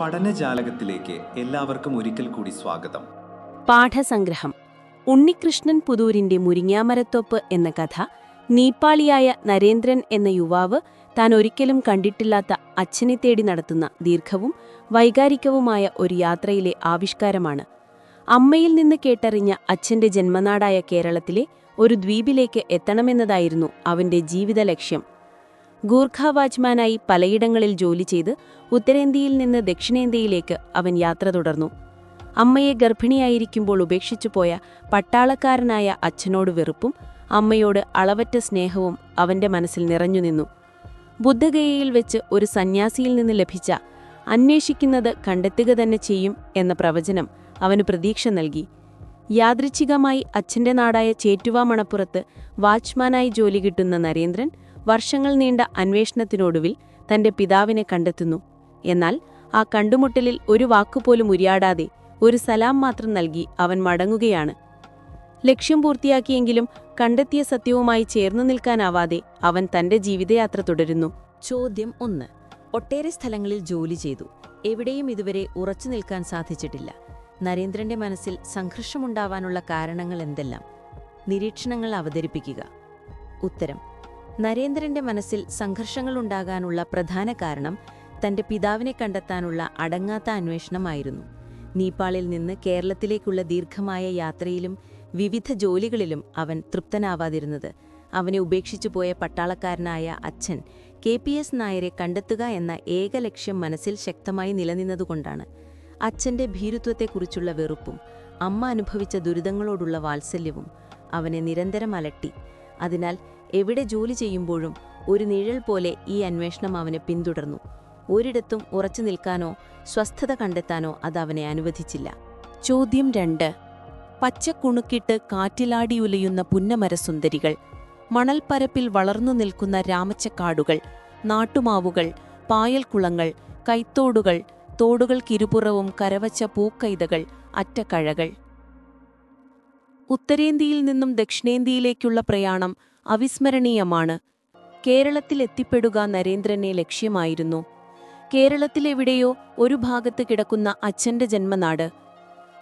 പഠനജാലകത്തിലേക്ക് എല്ലാവർക്കും ഒരിക്കൽ കൂടി സ്വാഗതം. പാഠസംഗ്രഹം. ഉണ്ണികൃഷ്ണൻ പുതൂരിന്റെ മുരിങ്ങാമരത്തോപ്പ് എന്ന കഥ നീപ്പാളിയായ നരേന്ദ്രൻ എന്ന യുവാവ് താൻ ഒരിക്കലും കണ്ടിട്ടില്ലാത്ത അച്ഛനെ തേടി നടത്തുന്ന ദീർഘവും വൈകാരികവുമായ ഒരു യാത്രയിലെ ആവിഷ്കാരമാണ്. അമ്മയിൽ നിന്ന് കേട്ടറിഞ്ഞ അച്ഛന്റെ ജന്മനാടായ കേരളത്തിലെ ഒരു ദ്വീപിലേക്ക് എത്തണമെന്നതായിരുന്നു അവന്റെ ജീവിത ലക്ഷ്യം ഗൂർഖ വാച്ച്മാനായി പലയിടങ്ങളിൽ ജോലി ചെയ്ത് ഉത്തരേന്ത്യയിൽ നിന്ന് ദക്ഷിണേന്ത്യയിലേക്ക് അവൻ യാത്ര തുടർന്നു. അമ്മയെ ഗർഭിണിയായിരിക്കുമ്പോൾ ഉപേക്ഷിച്ചു പോയ പട്ടാളക്കാരനായ അച്ഛനോട് വെറുപ്പും അമ്മയോട് അളവറ്റ സ്നേഹവും അവന്റെ മനസ്സിൽ നിറഞ്ഞു നിന്നു. ബുദ്ധഗയയിൽ വെച്ച് ഒരു സന്യാസിയിൽ നിന്ന് ലഭിച്ച അന്വേഷിക്കുന്നത് കണ്ടെത്തുക തന്നെ ചെയ്യും എന്ന പ്രവചനം അവന് പ്രതീക്ഷ നൽകി. യാദൃച്ഛികമായി അച്ഛന്റെ നാടായ ചേറ്റുവ മണപ്പുറത്ത് വാച്ച്മാനായി ജോലി കിട്ടുന്ന നരേന്ദ്രൻ വർഷങ്ങൾ നീണ്ട അന്വേഷണത്തിനൊടുവിൽ തന്റെ പിതാവിനെ കണ്ടെത്തുന്നു. എന്നാൽ ആ കണ്ടുമുട്ടലിൽ ഒരു വാക്കുപോലും ഉരിയാടാതെ ഒരു സലാം മാത്രം നൽകി അവൻ മടങ്ങുകയാണ്. ലക്ഷ്യം പൂർത്തിയാക്കിയെങ്കിലും കണ്ടെത്തിയ സത്യവുമായി ചേർന്നു നിൽക്കാനാവാതെ അവൻ തന്റെ ജീവിതയാത്ര തുടരുന്നു. ചോദ്യം ഒന്ന്. ഒട്ടേറെ സ്ഥലങ്ങളിൽ ജോലി ചെയ്തു. എവിടെയും ഇതുവരെ ഉറച്ചു നിൽക്കാൻ സാധിച്ചിട്ടില്ല. നരേന്ദ്രന്റെ മനസ്സിൽ സംഘർഷമുണ്ടാവാനുള്ള കാരണങ്ങൾ എന്തെല്ലാം? നിരീക്ഷണങ്ങൾ അവതരിപ്പിക്കുക. ഉത്തരം. നരേന്ദ്രന്റെ മനസ്സിൽ സംഘർഷങ്ങൾ ഉണ്ടാകാനുള്ള പ്രധാന കാരണം തന്റെ പിതാവിനെ കണ്ടെത്താനുള്ള അടങ്ങാത്ത അന്വേഷണമായിരുന്നു. നേപ്പാളിൽ നിന്ന് കേരളത്തിലേക്കുള്ള ദീർഘമായ യാത്രയിലും വിവിധ ജോലികളിലും അവൻ തൃപ്തനാവാതിരുന്നത്. അവനെ ഉപേക്ഷിച്ചു പോയ പട്ടാളക്കാരനായ അച്ഛൻ കെ പി എസ് നായരെ കണ്ടെത്തുക എന്ന ഏക ലക്ഷ്യം മനസ്സിൽ ശക്തമായി നിലനിന്നതുകൊണ്ടാണ്. അച്ഛന്റെ ഭീരുത്വത്തെക്കുറിച്ചുള്ള വെറുപ്പും അമ്മ അനുഭവിച്ച ദുരിതങ്ങളോടുള്ള വാത്സല്യവും അവനെ നിരന്തരം അലട്ടി. അതിനാൽ എവിടെ ജോലി ചെയ്യുമ്പോഴും ഒരു നിഴൽ പോലെ ഈ അന്വേഷണം അവനെ പിന്തുടർന്നു. ഒരിടത്തും ഉറച്ചു നിൽക്കാനോ സ്വസ്ഥത കണ്ടെത്താനോ അത് അവനെ അനുവദിച്ചില്ല. ചോദ്യം രണ്ട്. പച്ചക്കുണുക്കിട്ട് കാറ്റിലാടി ഉലയുന്ന പുന്നമരസുന്ദരികൾ മണൽപ്പരപ്പിൽ വളർന്നു നിൽക്കുന്ന രാമച്ചക്കാടുകൾ നാട്ടുമാവുകൾ പായൽക്കുളങ്ങൾ കൈത്തോടുകൾ തോടുകൾക്കിരുപുറവും കരവച്ച പൂക്കൈതകൾ അറ്റക്കഴകൾ. ഉത്തരേന്ത്യയിൽ നിന്നും ദക്ഷിണേന്ത്യയിലേക്കുള്ള പ്രയാണം അവിസ്മരണീയമാണ്. കേരളത്തിൽ എത്തിപ്പെടുക നരേന്ദ്രനെ ലക്ഷ്യമായിരുന്നു. കേരളത്തിലെവിടെയോ ഒരു ഭാഗത്ത് കിടക്കുന്ന അച്ഛന്റെ ജന്മനാട്.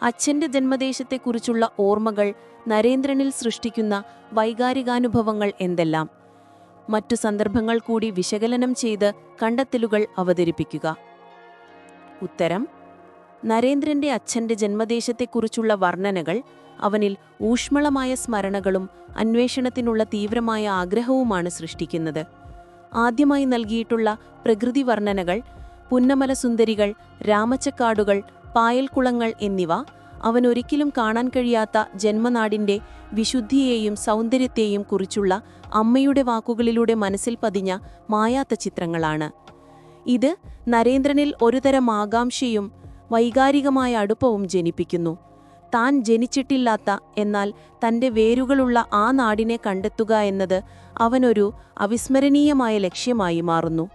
അച്ഛന്റെ ജന്മദേശത്തെക്കുറിച്ചുള്ള ഓർമ്മകൾ നരേന്ദ്രനിൽ സൃഷ്ടിക്കുന്ന വൈകാരികാനുഭവങ്ങൾ എന്തെല്ലാം? മറ്റു സന്ദർഭങ്ങൾ കൂടി വിശകലനം ചെയ്ത് കണ്ടെത്തലുകൾ അവതരിപ്പിക്കുക. ഉത്തരം നരേന്ദ്രന്റെ അച്ഛന്റെ ജന്മദേശത്തെക്കുറിച്ചുള്ള വർണനകൾ അവനിൽ ഊഷ്മളമായ സ്മരണകളും അന്വേഷണത്തിനുള്ള തീവ്രമായ ആഗ്രഹവുമാണ് സൃഷ്ടിക്കുന്നത്. ആദ്യമായി നൽകിയിട്ടുള്ള പ്രകൃതി വർണനകൾ പുന്നമല സുന്ദരികൾ രാമച്ചക്കാടുകൾ പായൽക്കുളങ്ങൾ എന്നിവ അവനൊരിക്കലും കാണാൻ കഴിയാത്ത ജന്മനാടിന്റെ വിശുദ്ധിയെയും സൗന്ദര്യത്തെയും കുറിച്ചുള്ള അമ്മയുടെ വാക്കുകളിലൂടെ മനസ്സിൽ പതിഞ്ഞ മായാത്ത ചിത്രങ്ങളാണ്. ഇത് നരേന്ദ്രനിൽ ഒരുതരം ആകാംക്ഷയും വൈകാരികമായ അടുപ്പവും ജനിപ്പിക്കുന്നു. താൻ ജനിച്ചിട്ടില്ലാത്ത എന്നാൽ തന്റെ വേരുകളുള്ള ആ നാടിനെ കണ്ടെത്തുക എന്നത് അവനൊരു അവിസ്മരണീയമായ ലക്ഷ്യമായി മാറുന്നു.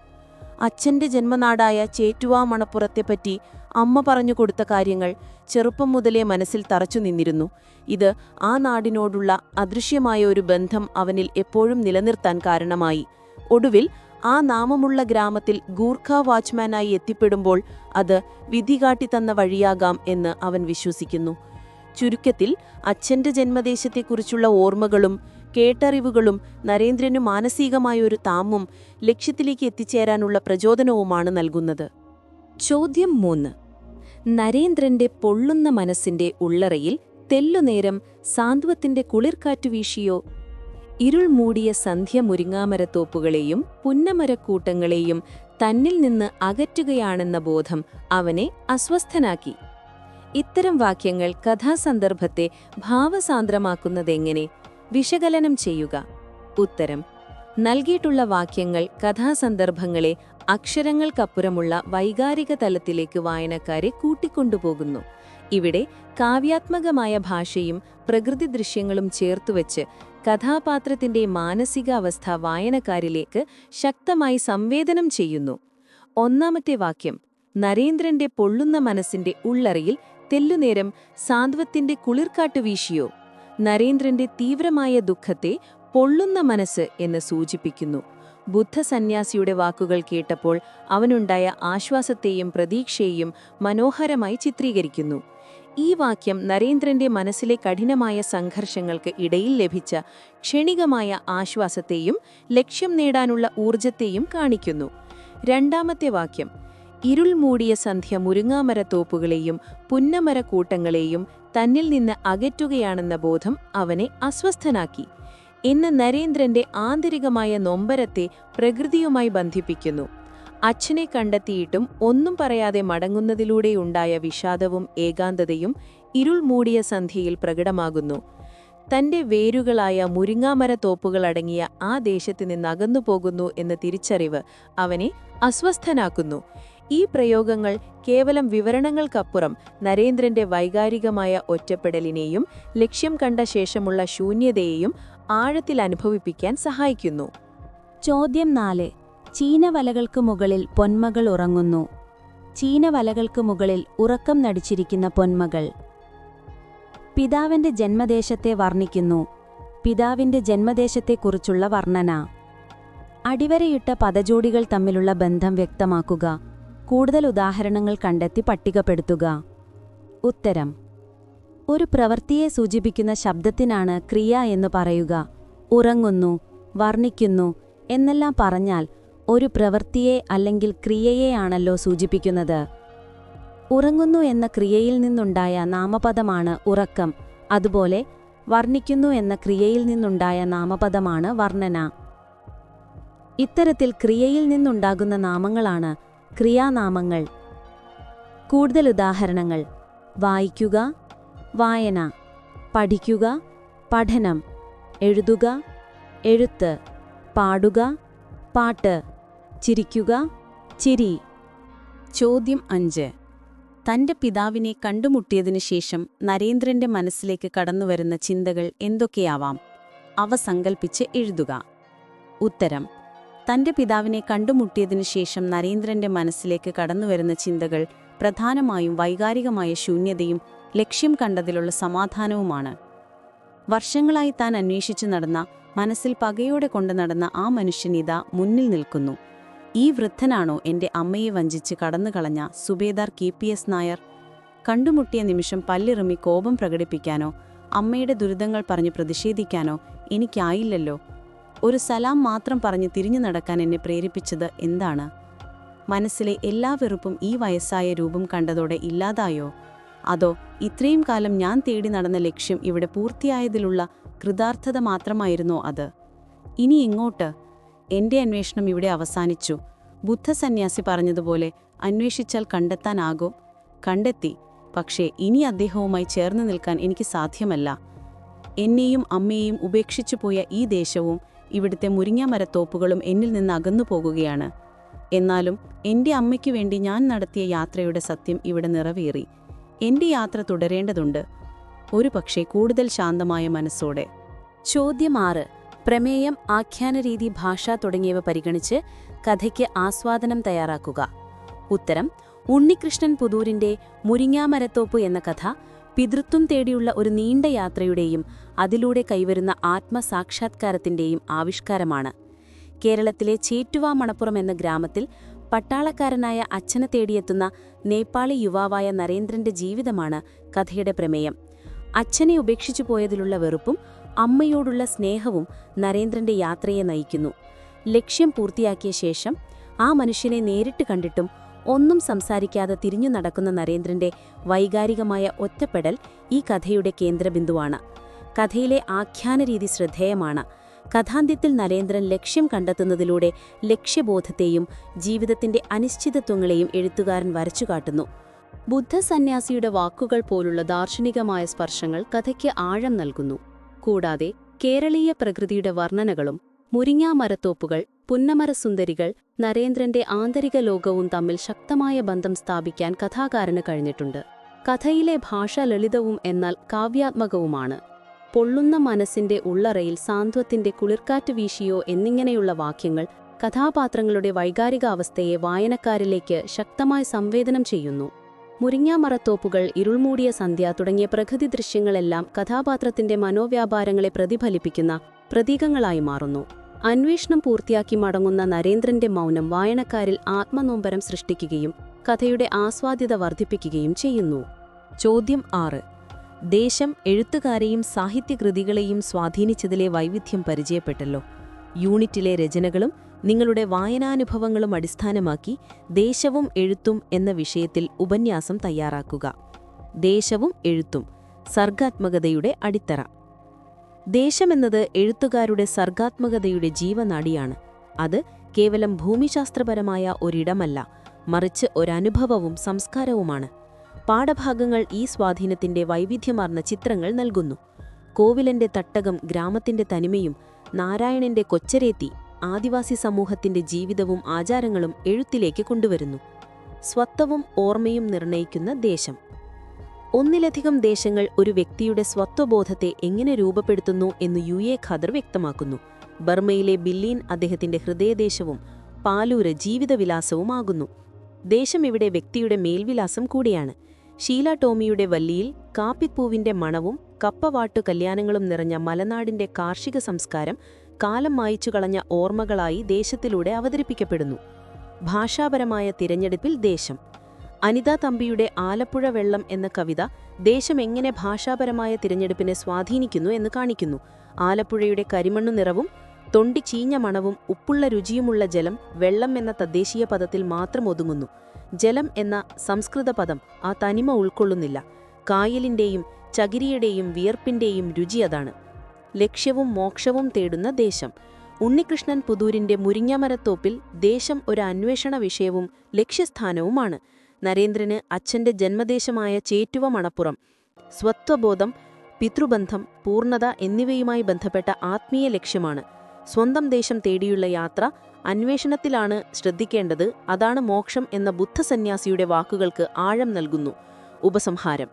അച്ഛന്റെ ജന്മനാടായ ചേറ്റുവാ മണപ്പുറത്തെപ്പറ്റി അമ്മ പറഞ്ഞു കൊടുത്ത കാര്യങ്ങൾ ചെറുപ്പം മുതലേ മനസ്സിൽ തറച്ചു നിന്നിരുന്നു. ഇത് ആ നാടിനോടുള്ള അദൃശ്യമായ ഒരു ബന്ധം അവനിൽ എപ്പോഴും നിലനിർത്താൻ കാരണമായി. ഒടുവിൽ ആ നാമമുള്ള ഗ്രാമത്തിൽ ഗൂർഖ വാച്ച്മാനായി എത്തിപ്പെടുമ്പോൾ അത് വിധി കാട്ടിത്തന്ന വഴിയാകാം എന്ന് അവൻ വിശ്വസിക്കുന്നു. ചുരുക്കത്തിൽ അച്ഛന്റെ ജന്മദേശത്തെക്കുറിച്ചുള്ള ഓർമ്മകളും കേട്ടറിവുകളും നരേന്ദ്രന് മാനസികമായ ഒരു താമും ലക്ഷ്യത്തിലേക്ക് എത്തിച്ചേരാനുള്ള പ്രചോദനവുമാണ് നൽകുന്നത്. ചോദ്യം മൂന്ന്. നരേന്ദ്രന്റെ പൊള്ളുന്ന മനസ്സിന്റെ ഉള്ളറയിൽ തെല്ലുനേരം സാന്ത്വത്തിന്റെ കുളിർക്കാറ്റ് വീശിയോ? ഇരുൾ മൂടിയ സന്ധ്യ മുരിങ്ങാമരത്തോപ്പുകളെയും പുന്നമരക്കൂട്ടങ്ങളെയും തന്നിൽ നിന്ന് അകറ്റുകയാണെന്ന ബോധം അവനെ അസ്വസ്ഥനാക്കി. ഇത്തരം വാക്യങ്ങൾ കഥാസന്ദർഭത്തെ ഭാവസാന്ദ്രമാക്കുന്നതെങ്ങനെ? വിശകലനം ചെയ്യുക. ഉത്തരം. നൽകിയിട്ടുള്ള വാക്യങ്ങൾ കഥാസന്ദർഭങ്ങളെ അക്ഷരങ്ങൾക്കപ്പുറമുള്ള വൈകാരിക തലത്തിലേക്ക് വായനക്കാരെ കൂട്ടിക്കൊണ്ടുപോകുന്നു. ഇവിടെ കാവ്യാത്മകമായ ഭാഷയും പ്രകൃതി ദൃശ്യങ്ങളും ചേർത്തുവച്ച് കഥാപാത്രത്തിന്റെ മാനസികാവസ്ഥ വായനക്കാരിലേക്ക് ശക്തമായി സംവേദനം ചെയ്യുന്നു. ഒന്നാമത്തെ വാക്യം. നരേന്ദ്രന്റെ പൊള്ളുന്ന മനസ്സിന്റെ ഉള്ളറയിൽ തെല്ലുനേരം സാന്ത്വത്തിന്റെ കുളിർക്കാട്ട് വീശിയോ? നരേന്ദ്രന്റെ തീവ്രമായ ദുഃഖത്തെ പൊള്ളുന്ന മനസ്സ് എന്ന് സൂചിപ്പിക്കുന്നു. ബുദ്ധസന്യാസിയുടെ വാക്കുകൾ കേട്ടപ്പോൾ അവനുണ്ടായ ആശ്വാസത്തെയും പ്രതീക്ഷയെയും മനോഹരമായി ചിത്രീകരിക്കുന്നു. ഈ വാക്യം നരേന്ദ്രന്റെ മനസ്സിലെ കഠിനമായ സംഘർഷങ്ങൾക്ക് ഇടയിൽ ലഭിച്ച ക്ഷണികമായ ആശ്വാസത്തെയും ലക്ഷ്യം നേടാനുള്ള ഊർജത്തെയും കാണിക്കുന്നു. രണ്ടാമത്തെ വാക്യം ഇരുൾ മൂടിയ സന്ധ്യ മുരുങ്ങാമരത്തോപ്പുകളെയും പുന്നമരക്കൂട്ടങ്ങളെയും തന്നിൽ നിന്ന് അകറ്റുകയാണെന്ന ബോധം അവനെ അസ്വസ്ഥനാക്കി. ഇന്ന് നരേന്ദ്രന്റെ ആന്തരികമായ നൊമ്പരത്തെ പ്രകൃതിയുമായി ബന്ധിപ്പിക്കുന്നു. അച്ഛനെ കണ്ടെത്തിയിട്ടും ഒന്നും പറയാതെ മടങ്ങുന്നതിലൂടെയുണ്ടായ വിഷാദവും ഏകാന്തതയും ഇരുൾ മൂടിയ സന്ധ്യയിൽ പ്രകടമാകുന്നു. തന്റെ വേരുകളായ മുരിങ്ങാമര തോപ്പുകളടങ്ങിയ ആ ദേശത്ത് നിന്നകന്നു പോകുന്നു എന്ന തിരിച്ചറിവ് അവനെ അസ്വസ്ഥനാക്കുന്നു. ഈ പ്രയോഗങ്ങൾ കേവലം വിവരണങ്ങൾക്കപ്പുറം നരേന്ദ്രന്റെ വൈകാരികമായ ഒറ്റപ്പെടലിനെയും ലക്ഷ്യം കണ്ട ശേഷമുള്ള ശൂന്യതയെയും ആഴത്തിൽ അനുഭവിപ്പിക്കാൻ സഹായിക്കുന്നു. ചോദ്യം നാല്. ചീനവലകൾക്ക് മുകളിൽ പൊന്മകൾ ഉറങ്ങുന്നു. ചീനവലകൾക്ക് മുകളിൽ ഉറക്കം നടിച്ചിരിക്കുന്ന പൊന്മകൾ. പിതാവിന്റെ ജന്മദേശത്തെ വർണിക്കുന്നു. പിതാവിന്റെ ജന്മദേശത്തെക്കുറിച്ചുള്ള വർണന. അടിവരയിട്ട പദജോടികൾ തമ്മിലുള്ള ബന്ധം വ്യക്തമാക്കുക. കൂടുതൽ ഉദാഹരണങ്ങൾ കണ്ടെത്തി പട്ടികപ്പെടുത്തുക. ഉത്തരം. ഒരു പ്രവൃത്തിയെ സൂചിപ്പിക്കുന്ന ശബ്ദത്തിനാണ് ക്രിയ എന്ന് പറയുക. ഉറങ്ങുന്നു വർണിക്കുന്നു എന്നെല്ലാം പറഞ്ഞാൽ ഒരു പ്രവൃത്തിയെ അല്ലെങ്കിൽ ക്രിയയെയാണല്ലോ സൂചിപ്പിക്കുന്നത്. ഉറങ്ങുന്നു എന്ന ക്രിയയിൽ നിന്നുണ്ടായ നാമപദമാണ് ഉറക്കം. അതുപോലെ വർണിക്കുന്നു എന്ന ക്രിയയിൽ നിന്നുണ്ടായ നാമപദമാണ് വർണന. ഇത്തരത്തിൽ ക്രിയയിൽ നിന്നുണ്ടാകുന്ന നാമങ്ങളാണ് ക്രിയാനാമങ്ങൾ. കൂടുതൽ ഉദാഹരണങ്ങൾ. വായിക്കുക വായന. പഠിക്കുക പഠനം. എഴുതുക എഴുത്ത്. പാടുക പാട്ട്. ചിരിക്കുക ചിരി. ചോദ്യം അഞ്ച്. തന്റെ പിതാവിനെ കണ്ടുമുട്ടിയതിനു ശേഷം നരേന്ദ്രന്റെ മനസ്സിലേക്ക് കടന്നുവരുന്ന ചിന്തകൾ എന്തൊക്കെയാവാം? അവ സങ്കൽപ്പിച്ച് എഴുതുക. ഉത്തരം. തന്റെ പിതാവിനെ കണ്ടുമുട്ടിയതിനു ശേഷം നരേന്ദ്രന്റെ മനസ്സിലേക്ക് കടന്നുവരുന്ന ചിന്തകൾ പ്രധാനമായും വൈകാരികമായ ശൂന്യതയും ലക്ഷ്യം കണ്ടതിലുള്ള സമാധാനവുമാണ്. വർഷങ്ങളായി താൻ അന്വേഷിച്ചു നടന്ന മനസ്സിൽ പകയോടെ കൊണ്ടു നടന്ന ആ മനുഷ്യനിതാ മുന്നിൽ നിൽക്കുന്നു. ഈ വൃദ്ധനാണോ എന്റെ അമ്മയെ വഞ്ചിച്ച് കടന്നുകളഞ്ഞ സുബേദാർ കെ. പി. എസ്. നായർ? കണ്ടുമുട്ടിയ നിമിഷം പല്ലിറുമി കോപം പ്രകടിപ്പിക്കാനോ അമ്മയുടെ ദുരിതങ്ങൾ പറഞ്ഞ് പ്രതിഷേധിക്കാനോ എനിക്കായില്ലല്ലോ. ഒരു സലാം മാത്രം പറഞ്ഞ് തിരിഞ്ഞു നടക്കാൻ എന്നെ പ്രേരിപ്പിച്ചത് എന്താണ്? മനസ്സിലെ എല്ലാ വെറുപ്പും ഈ വയസ്സായ രൂപം കണ്ടതോടെ ഇല്ലാതായോ? അതോ ഇത്രയും കാലം ഞാൻ തേടി നടന്ന ലക്ഷ്യം ഇവിടെ പൂർത്തിയായതിലുള്ള കൃതാർത്ഥത മാത്രമായിരുന്നോ അത്? ഇനി എങ്ങോട്ട്? എന്റെ അന്വേഷണം ഇവിടെ അവസാനിച്ചു. ബുദ്ധസന്യാസി പറഞ്ഞതുപോലെ അന്വേഷിച്ചാൽ കണ്ടെത്താനാകോ? കണ്ടെത്തി. പക്ഷേ ഇനി അദ്ദേഹവുമായി ചേർന്ന് നിൽക്കാൻ എനിക്ക് സാധ്യമല്ല. എന്നെയും അമ്മയെയും ഉപേക്ഷിച്ചു പോയ ഈ ദേശവും ഇവിടുത്തെ മുരിങ്ങാമരത്തോപ്പുകളും എന്നിൽ നിന്ന് അകന്നു പോകുകയാണ്. എന്നാലും എന്റെ അമ്മയ്ക്ക് വേണ്ടി ഞാൻ നടത്തിയ യാത്രയുടെ സത്യം ഇവിടെ നിറവേറി. എന്റെ യാത്ര തുടരേണ്ടതുണ്ട്. ഒരു പക്ഷേ കൂടുതൽ ശാന്തമായ മനസ്സോടെ. ചോദ്യം ആറ്. പ്രമേയം ആഖ്യാനരീതി ഭാഷ തുടങ്ങിയവ പരിഗണിച്ച് കഥയ്ക്ക് ആസ്വാദനം തയ്യാറാക്കുക. ഉത്തരം ഉണ്ണികൃഷ്ണൻ പുതൂരിന്റെ മുരിങ്ങാമരത്തോപ്പ് എന്ന കഥ പിതൃത്വം തേടിയുള്ള ഒരു നീണ്ട യാത്രയുടെയും അതിലൂടെ കൈവരുന്ന ആത്മസാക്ഷാത്കാരത്തിന്റെയും ആവിഷ്കാരമാണ്. കേരളത്തിലെ ചേറ്റുവ മണപ്പുറം എന്ന ഗ്രാമത്തിൽ പട്ടാളക്കാരനായ അച്ഛനെ തേടിയെത്തുന്ന നേപ്പാളി യുവാവായ നരേന്ദ്രന്റെ ജീവിതമാണ് കഥയുടെ പ്രമേയം. അച്ഛനെ ഉപേക്ഷിച്ചു പോയതിലുള്ള വെറുപ്പും അമ്മയോടുള്ള സ്നേഹവും നരേന്ദ്രന്റെ യാത്രയെ നയിക്കുന്നു. ലക്ഷ്യം പൂർത്തിയാക്കിയ ശേഷം ആ മനുഷ്യനെ നേരിട്ട് കണ്ടിട്ടും ഒന്നും സംസാരിക്കാതെ തിരിഞ്ഞു നടക്കുന്ന നരേന്ദ്രന്റെ വൈകാരികമായ ഒറ്റപ്പെടൽ ഈ കഥയുടെ കേന്ദ്രബിന്ദുവാണ്. കഥയിലെ ആഖ്യാനരീതി ശ്രദ്ധേയമാണ്. കഥാന്ത്യത്തിൽ നരേന്ദ്രൻ ലക്ഷ്യം കണ്ടെത്തുന്നതിലൂടെ ലക്ഷ്യബോധത്തെയും ജീവിതത്തിന്റെ അനിശ്ചിതത്വങ്ങളെയും എഴുത്തുകാരൻ വരച്ചുകാട്ടുന്നു ബുദ്ധസന്യാസിയുടെ വാക്കുകൾ പോലുള്ള ദാർശനികമായ സ്പർശങ്ങൾ കഥയ്ക്ക് ആഴം നൽകുന്നു. കൂടാതെ കേരളീയ പ്രകൃതിയുടെ വർണനകളും മുരിങ്ങാമരത്തോപ്പുകൾ പുന്നമരസുന്ദരികൾ നരേന്ദ്രന്റെ ആന്തരിക ലോകവും തമ്മിൽ ശക്തമായ ബന്ധം സ്ഥാപിക്കാൻ കഥാകാരന് കഴിഞ്ഞിട്ടുണ്ട്. കഥയിലെ ഭാഷ ലളിതവും എന്നാൽ കാവ്യാത്മകവുമാണ്. പൊള്ളുന്ന മനസ്സിന്റെ ഉള്ളറയിൽ സാന്ത്വത്തിന്റെ കുളിർക്കാറ്റ് വീശിയോ എന്നിങ്ങനെയുള്ള വാക്യങ്ങൾ കഥാപാത്രങ്ങളുടെ വൈകാരികാവസ്ഥയെ വായനക്കാരിലേക്ക് ശക്തമായി സംവേദനം ചെയ്യുന്നു. മുരിങ്ങാമറത്തോപ്പുകൾ ഇരുൾമൂടിയ സന്ധ്യ തുടങ്ങിയ പ്രകൃതി ദൃശ്യങ്ങളെല്ലാം കഥാപാത്രത്തിന്റെ മനോവ്യാപാരങ്ങളെ പ്രതിഫലിപ്പിക്കുന്ന പ്രതീകങ്ങളായി മാറുന്നു. അന്വേഷണം പൂർത്തിയാക്കി മടങ്ങുന്ന നരേന്ദ്രന്റെ മൗനം വായനക്കാരിൽ ആത്മനോമ്പരം സൃഷ്ടിക്കുകയും കഥയുടെ ആസ്വാദ്യത വർദ്ധിപ്പിക്കുകയും ചെയ്യുന്നു. ചോദ്യം ആറ്. ദേശം എഴുത്തുകാരെയും സാഹിത്യകൃതികളെയും സ്വാധീനിച്ചതിലെ വൈവിധ്യം പരിചയപ്പെട്ടല്ലോ. യൂണിറ്റിലെ രചനകളും നിങ്ങളുടെ വായനാനുഭവങ്ങളും അടിസ്ഥാനമാക്കി ദേശവും എഴുത്തും എന്ന വിഷയത്തിൽ ഉപന്യാസം തയ്യാറാക്കുക. ദേശവും എഴുത്തും. സർഗാത്മകതയുടെ അടിത്തറ. ദേശമെന്നത് എഴുത്തുകാരുടെ സർഗാത്മകതയുടെ ജീവനാടിയാണ്. അത് കേവലം ഭൂമിശാസ്ത്രപരമായ ഒരിടമല്ല മറിച്ച് ഒരനുഭവവും സംസ്കാരവുമാണ്. പാഠഭാഗങ്ങൾ ഈ സ്വാധീനത്തിന്റെ വൈവിധ്യമാർന്ന ചിത്രങ്ങൾ നൽകുന്നു. കോവിലന്റെ തട്ടകം ഗ്രാമത്തിന്റെ തനിമയും നാരായണന്റെ കൊച്ചരേത്തി ആദിവാസി സമൂഹത്തിന്റെ ജീവിതവും ആചാരങ്ങളും എഴുത്തിലേക്ക് കൊണ്ടുവരുന്നു. സ്വത്വവും ഓർമ്മയും നിർണയിക്കുന്ന ദേശം. ഒന്നിലധികം ദേശങ്ങൾ ഒരു വ്യക്തിയുടെ സ്വത്വബോധത്തെ എങ്ങനെ രൂപപ്പെടുത്തുന്നു എന്ന് യു എ ഖദർ വ്യക്തമാക്കുന്നു. ബർമയിലെ ബില്ലീൻ അദ്ദേഹത്തിന്റെ ഹൃദയദേശവും പാലൂര് ജീവിതവിലാസവുമാകുന്നു. ദേശം ഇവിടെ വ്യക്തിയുടെ മേൽവിലാസം കൂടിയാണ്. ഷീല ടോമിയുടെ വല്ലിയിൽ കാപ്പിപ്പൂവിന്റെ മണവും കപ്പവാട്ടു കല്യാണങ്ങളും നിറഞ്ഞ മലനാടിന്റെ കാർഷിക സംസ്കാരം കാലം മായിച്ചു കളഞ്ഞ ഓർമ്മകളായി ദേശത്തിലൂടെ അവതരിപ്പിക്കപ്പെടുന്നു. ഭാഷാപരമായ തിരഞ്ഞെടുപ്പിൽ ദേശം അനിത തമ്പിയുടെ ആലപ്പുഴ വെള്ളം എന്ന കവിത ദേശം എങ്ങനെ ഭാഷാപരമായ തിരഞ്ഞെടുപ്പിനെ സ്വാധീനിക്കുന്നു എന്ന് കാണിക്കുന്നു. ആലപ്പുഴയുടെ കരിമണ്ണു നിറവും തൊണ്ടി ചീഞ്ഞ മണവും ഉപ്പുള്ള രുചിയുമുള്ള ജലം വെള്ളം എന്ന തദ്ദേശീയ പദത്തിൽ മാത്രം ഒതുങ്ങുന്നു. ജലം എന്ന സംസ്കൃത പദം ആ തനിമ ഉൾക്കൊള്ളുന്നില്ല. കായലിന്റെയും ചകിരിയുടെയും വിയർപ്പിന്റെയും രുചി അതാണ്. ലക്ഷ്യവും മോക്ഷവും തേടുന്ന ദേശം. ഉണ്ണികൃഷ്ണൻ പുതൂരിന്റെ മുരിങ്ങമരത്തോപ്പിൽ ദേശം ഒരു അന്വേഷണ വിഷയവും ലക്ഷ്യസ്ഥാനവുമാണ്. നരേന്ദ്രന് അച്ഛന്റെ ജന്മദേശമായ ചേറ്റുവ മണപ്പുറം സ്വത്വബോധം പിതൃബന്ധം പൂർണത എന്നിവയുമായി ബന്ധപ്പെട്ട ആത്മീയ ലക്ഷ്യമാണ്. സ്വന്തം ദേശം തേടിയുള്ള യാത്ര അന്വേഷണത്തിലാണ് ശ്രദ്ധിക്കേണ്ടത് അതാണ് മോക്ഷം എന്ന ബുദ്ധസന്യാസിയുടെ വാക്കുകൾക്ക് ആഴം നൽകുന്നു. ഉപസംഹാരം.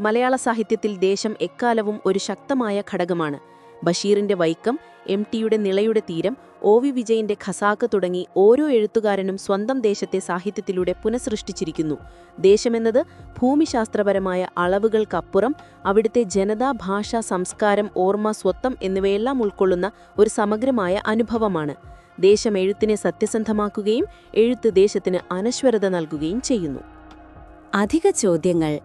മലയാള സാഹിത്യത്തിൽ ദേശം എക്കാലവും ഒരു ശക്തമായ ഘടകമാണ്. ബഷീറിന്റെ വൈക്കം എം ടിയുടെ നിളയുടെ തീരം ഒ വി വിജയന്റെ ഖസാക്ക് തുടങ്ങി ഓരോ എഴുത്തുകാരനും സ്വന്തം ദേശത്തെ സാഹിത്യത്തിലൂടെ പുനഃസൃഷ്ടിച്ചിരിക്കുന്നു. ദേശമെന്നത് ഭൂമിശാസ്ത്രപരമായ അളവുകൾക്കപ്പുറം അവിടുത്തെ ജനത ഭാഷ സംസ്കാരം ഓർമ്മ സ്വത്വം എന്നിവയെല്ലാം ഉൾക്കൊള്ളുന്ന ഒരു സമഗ്രമായ അനുഭവമാണ്. ദേശം എഴുത്തിനെ സത്യസന്ധമാക്കുകയും എഴുത്ത് ദേശത്തിന് അനശ്വരത നൽകുകയും ചെയ്യുന്നു. അധിക ചോദ്യങ്ങൾ.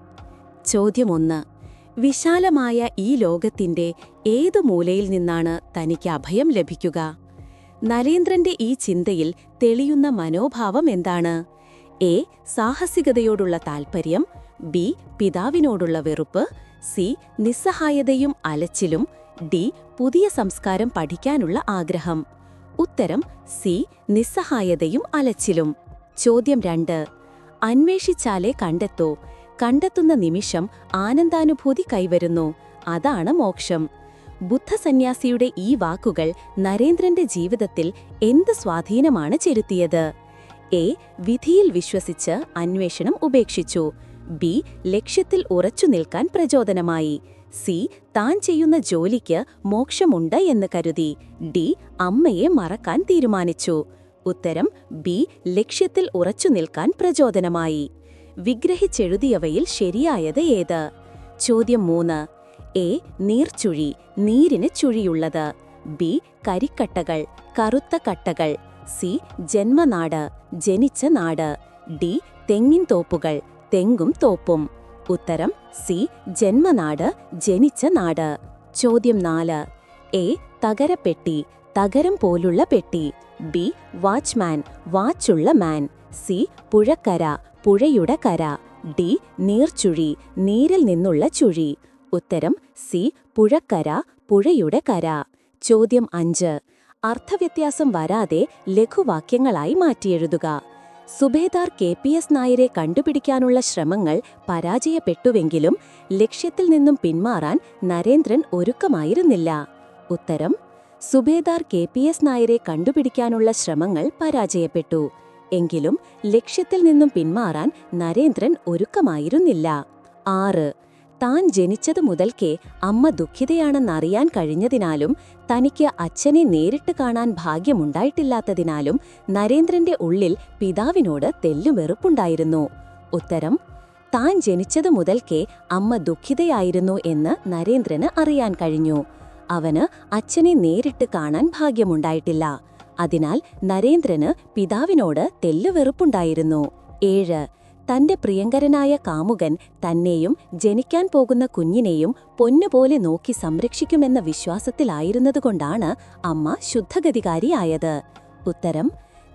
ചോദ്യമൊന്ന്. വിശാലമായ ഈ ലോകത്തിന്റെ ഏതു മൂലയിൽ നിന്നാണ് തനിക്ക് അഭയം ലഭിക്കുക? നരേന്ദ്രന്റെ ഈ ചിന്തയിൽ തെളിയുന്ന മനോഭാവം എന്താണ്? എ. സാഹസികതയോടുള്ള താൽപ്പര്യം ബി. പിതാവിനോടുള്ള വെറുപ്പ്. സി. നിസ്സഹായതയും അലച്ചിലും. ഡി. പുതിയ സംസ്കാരം പഠിക്കാനുള്ള ആഗ്രഹം. ഉത്തരം സി. നിസ്സഹായതയും അലച്ചിലും. ചോദ്യം രണ്ട്. അന്വേഷിച്ചാലേ കണ്ടെത്തോ. കണ്ടെത്തുന്ന നിമിഷം ആനന്ദാനുഭൂതി കൈവരുന്നു. അതാണ് മോക്ഷം. ബുദ്ധസന്യാസിയുടെ ഈ വാക്കുകൾ നരേന്ദ്രന്റെ ജീവിതത്തിൽ എന്ത് സ്വാധീനമാണ് ചെലുത്തിയത്? എ. വിധിയിൽ വിശ്വസിച്ച് അന്വേഷണം ഉപേക്ഷിച്ചു. ബി. ലക്ഷ്യത്തിൽ ഉറച്ചു നിൽക്കാൻ പ്രചോദനമായി. സി. താൻ ചെയ്യുന്ന ജോലിക്ക് മോക്ഷമുണ്ട് എന്ന് കരുതി. ഡി. അമ്മയെ മറക്കാൻ തീരുമാനിച്ചു. ഉത്തരം ബി. ലക്ഷ്യത്തിൽ ഉറച്ചു നിൽക്കാൻ പ്രചോദനമായി. വിഗ്രഹിച്ചെഴുതിയവയിൽ ശരിയായത് ഏത്? ചോദ്യം മൂന്ന്. എ നീർച്ചുഴി നീരിന് ചുഴിയുള്ളത്. ബി കരിക്കട്ടകൾ കറുത്ത കട്ടകൾ. സി ജന്മനാട് ജനിച്ച നാട്. ഡി തെങ്ങിൻ തോപ്പുകൾ തെങ്ങും തോപ്പും. ഉത്തരം സി ജന്മനാട് ജനിച്ച നാട്. ചോദ്യം നാല്. എ തകരപ്പെട്ടി തകരം പോലുള്ള പെട്ടി. ബി വാച്ച്മാൻ വാച്ചുള്ള മാൻ. സി പുഴക്കര പുഴയുടെ കര. ഡി നീർച്ചുഴി നീരിൽ നിന്നുള്ള ചുഴി. ഉത്തരം സി പുഴക്കര പുഴയുടെ കര. ചോദ്യം അഞ്ച്. അർത്ഥവ്യത്യാസം വരാതെ ലഘുവാക്യങ്ങളായി മാറ്റിയെഴുതുക. സുബേദാർ കെ പി എസ് നായരെ കണ്ടുപിടിക്കാനുള്ള ശ്രമങ്ങൾ പരാജയപ്പെട്ടുവെങ്കിലും ലക്ഷ്യത്തിൽ നിന്നും പിന്മാറാൻ നരേന്ദ്രൻ ഒരുക്കമായിരുന്നില്ല. ഉത്തരം സുബേദാർ കെ പി എസ് നായരെ കണ്ടുപിടിക്കാനുള്ള ശ്രമങ്ങൾ പരാജയപ്പെട്ടു. എങ്കിലും ലക്ഷ്യത്തിൽ നിന്നും പിന്മാറാൻ നരേന്ദ്രൻ ഒരുക്കമായിരുന്നില്ല. ആറ്. താൻ ജനിച്ചതു മുതൽക്കേ അമ്മ ദുഃഖിതയാണെന്നറിയാൻ കഴിഞ്ഞതിനാലും തനിക്ക് അച്ഛനെ നേരിട്ട് കാണാൻ ഭാഗ്യമുണ്ടായിട്ടില്ലാത്തതിനാലും നരേന്ദ്രന്റെ ഉള്ളിൽ പിതാവിനോട് തെല്ലുവെറുപ്പുണ്ടായിരുന്നു. ഉത്തരം താൻ ജനിച്ചതു മുതൽക്കേ അമ്മ ദുഃഖിതയായിരുന്നു എന്ന് നരേന്ദ്രന് അറിയാൻ കഴിഞ്ഞു. അവന് അച്ഛനെ നേരിട്ട് കാണാൻ ഭാഗ്യമുണ്ടായിട്ടില്ല. അതിനാൽ നരേന്ദ്രന് പിതാവിനോട് തെല്ലുവെറുപ്പുണ്ടായിരുന്നു. ഏഴ് തന്റെ പ്രിയങ്കരനായ കാമുകൻ തന്നെയും ജനിക്കാൻ പോകുന്ന കുഞ്ഞിനെയും പൊന്നുപോലെ നോക്കി സംരക്ഷിക്കുമെന്ന വിശ്വാസത്തിലായിരുന്നതുകൊണ്ടാണ് അമ്മ ശുദ്ധഗതികാരിയായത്. ഉത്തരം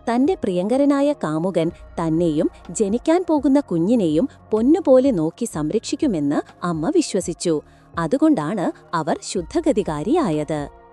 തന്റെ പ്രിയങ്കരനായ കാമുകൻ തന്നെയും ജനിക്കാൻ പോകുന്ന കുഞ്ഞിനെയും പൊന്നുപോലെ നോക്കി സംരക്ഷിക്കുമെന്ന് അമ്മ വിശ്വസിച്ചു. അതുകൊണ്ടാണ് അവർ ശുദ്ധഗതികാരിയായത്.